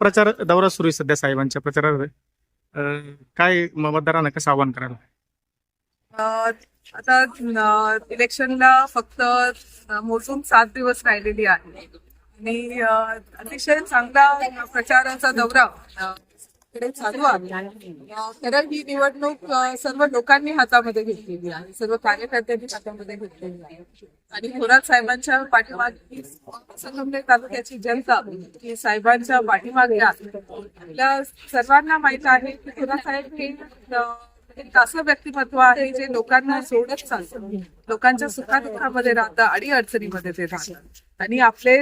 प्रचार दौरा सुरू आहे सध्या साहेबांच्या प्रचारावर अं, काय म- मतदारांना कसं आवाहन करायला अ, आता अ, इलेक्शनला फक्त अ, मोजून सात दिवस राहिलेली आहे. आणि अ, अतिशय चांगला प्रचाराचा दौरा अ, चालू आहे. कारण ही निवडणूक सर्व लोकांनी हातामध्ये घेतलेली आहे. सर्व कार्यकर्त्यांनी हातामध्ये घेतलेली आहे. आणि थोरात साहेबांच्या पाठीमागे संगमनेर तालुक्याची जनता ही साहेबांच्या पाठीमागे आपल्या सर्वांना माहीत आहे की थोरात साहेब हे एक असं व्यक्तिमत्व आहे जे लोकांना सोडत चालतं लोकांच्या सुखादुःखामध्ये राहतं आणि अडचणीमध्ये ते राहतात. आणि आपले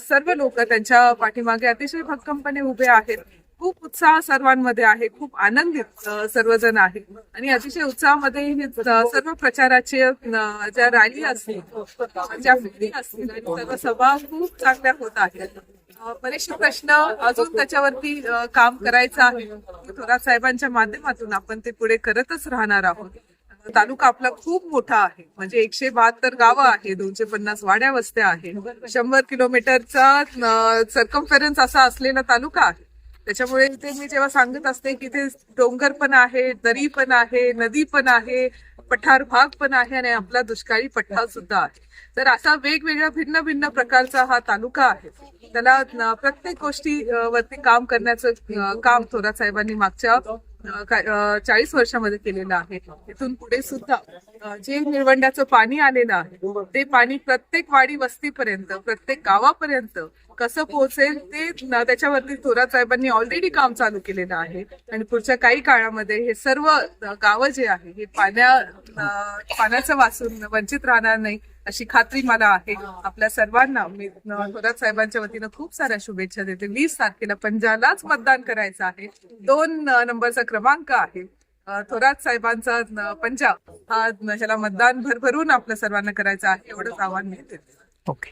सर्व लोक त्यांच्या पाठीमागे अतिशय भक्कमपणे उभे आहेत. खूप उत्साह सर्वांमध्ये आहे खूप आनंदित सर्वजण आहे. आणि अतिशय उत्साहामध्ये हे सर्व प्रचाराचे ज्या रॅली असतील ज्या फेरी असतील आणि सर्व सभा खूप चांगल्या होत आहेत. बरेचसे प्रश्न अजून त्याच्यावरती काम करायचं आहे. थोरात साहेबांच्या माध्यमातून आपण ते पुढे करतच राहणार आहोत. तालुका आपला खूप मोठा आहे. म्हणजे एकशे बहात्तर गावं आहे दोनशे पन्नास वाड्या वस्त्या आहे शंभर किलोमीटरचा सर्कम्फरन्स असा असलेला तालुका आहे. त्याच्यामुळे ते मी जेव्हा सांगत असते की ते डोंगर पण आहे दरी पण आहे नदी पण आहे पठार भाग पण आहे आणि आपला दुष्काळी पठार सुद्धा आहे. तर असा वेगवेगळ्या भिन्न भिन्न प्रकारचा हा तालुका आहे. त्याला प्रत्येक गोष्टी वरती काम करण्याचं काम थोरात साहेबांनी मागच्या चाळीस वर्षामध्ये केलेलं आहे. तिथून पुढे सुद्धा जे निळवंड्याचं पाणी आलेलं आहे ते पाणी प्रत्येक वाडी वस्तीपर्यंत प्रत्येक गावापर्यंत कसं पोहोचेल ते त्याच्यावरती थोरात साहेबांनी ऑलरेडी काम चालू केलेलं आहे. आणि पुढच्या काही काळामध्ये हे सर्व गावं जे आहे हे पाण्या पाण्याचं वाचून वंचित राहणार नाही. अशी खात्री मला आहे. आपल्या सर्वांना मी थोरात साहेबांच्या वतीनं खूप साऱ्या शुभेच्छा देते. वीस तारखेला पंजालाच मतदान करायचं आहे. दोन नंबरचा क्रमांक आहे. थोरात साहेबांचा न- पंजा हा ह्याला मतदान भरभरून आपल्या सर्वांना करायचं आहे एवढंच आव्हान मी देते ओके.